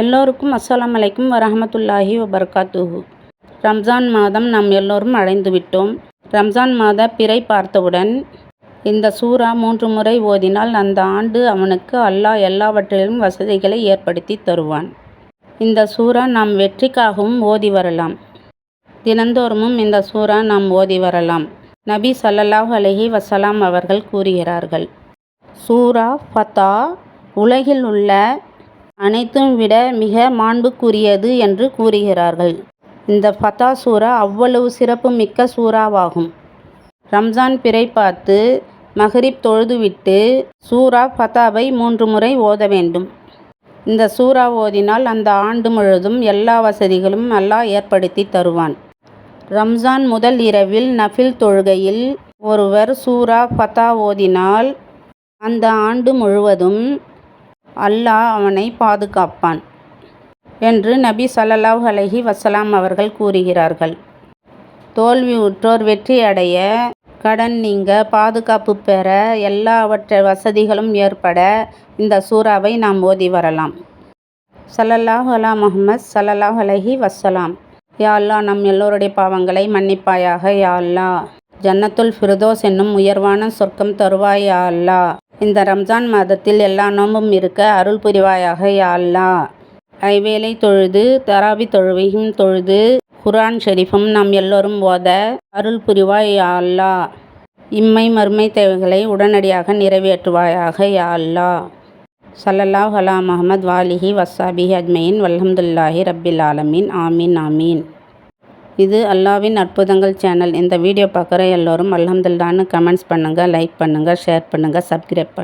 எல்லோருக்கும் அஸ்ஸலாம் அலைக்கும் வரஹமத்துல்லாஹி வபர்காத்துஹு. ரம்ஜான் மாதம் நாம் எல்லோரும் அடைந்து விட்டோம். ரம்ஜான் மாத பிறை பார்த்தவுடன் இந்த சூரா மூன்று முறை ஓதினால் அந்த ஆண்டு அவனுக்கு அல்லாஹ் எல்லாவற்றிலும் வசதிகளை ஏற்படுத்தி தருவான். இந்த சூரா நாம் வெற்றிக்காகவும் ஓதி வரலாம். தினந்தோறுமும் இந்த சூரா நாம் ஓதி வரலாம். நபி சல்லல்லாஹ் அலஹி வசலாம் அவர்கள் கூறுகிறார்கள். சூரா ஃபத்தா உலகில் உள்ள அனைத்தும் விட மிக மாண்புக்குரியது என்று கூறுகிறார்கள். இந்த ஃபதா சூரா அவ்வளவு சிறப்பு மிக்க சூறாவாகும். ரம்ஜான் பிறை பார்த்து மஹரிப் தொழுதுவிட்டு சூரா ஃபதாவை மூன்று முறை ஓத வேண்டும். இந்த சூரா ஓதினால் அந்த ஆண்டு முழுதும் எல்லா வசதிகளும் அல்லாஹ் ஏற்படுத்தி தருவான். ரம்ஜான் முதல் இரவில் நஃபில் தொழுகையில் ஒருவர் சூரா ஃபதா ஓதினால் அந்த ஆண்டு முழுவதும் அல்லாஹ் அவனை பாதுகாப்பான் என்று நபி சல்லாஹ் அலைஹி வசலாம் அவர்கள் கூறுகிறார்கள். தோல்வியுற்றோர் வெற்றி அடைய கடன் நீங்க பாதுகாப்பு பெற எல்லாவற்ற வசதிகளும் ஏற்பட இந்த சூறாவை நாம் ஓதி வரலாம். சல்லல்லாஹ் அலா முஹம்மத் சல்லல்லாஹ் அலஹி வசலாம் யா அல்லா நம் எல்லோருடைய பாவங்களை மன்னிப்பாயாக யா அல்லாஹ். ஜன்னத்துல் ஃபிர்தோஸ் என்னும் உயர்வான சொர்க்கம் தருவாய் யா அல்லாஹ். இந்த ரம்ஜான் மாதத்தில் எல்லா நோம்பும் இருக்க அருள் புரிவாயாக யாழ்லா ஐவேளை தொழுது தராபி தொழுவையும் தொழுது குரான் ஷெரீஃபும் நாம் எல்லோரும் ஓத அருள் புரிவாய் யாழ்லா இம்மை மறுமை தேவைகளை உடனடியாக நிறைவேற்றுவாயாக யாழ்லா சல்லல்லா ஹலா அலா முஹம்மத் வாலிஹி வஸ்ஸாபிஹி அஜ்மயின் வல்ஹம்துல்லாஹி ரப்பில் ஆலமீன். ஆமீன் ஆமீன். இது அல்லாவின் அற்புதங்கள் சேனல் இந்த வீடியோ பார்க்குற எல்லோரும் அல்ஹம்துல்லான்னு கமெண்ட்ஸ் பண்ணுங்கள் லைக் பண்ணுங்கள் ஷேர் பண்ணுங்கள் சப்ஸ்கிரைப் பண்ணுங்கள்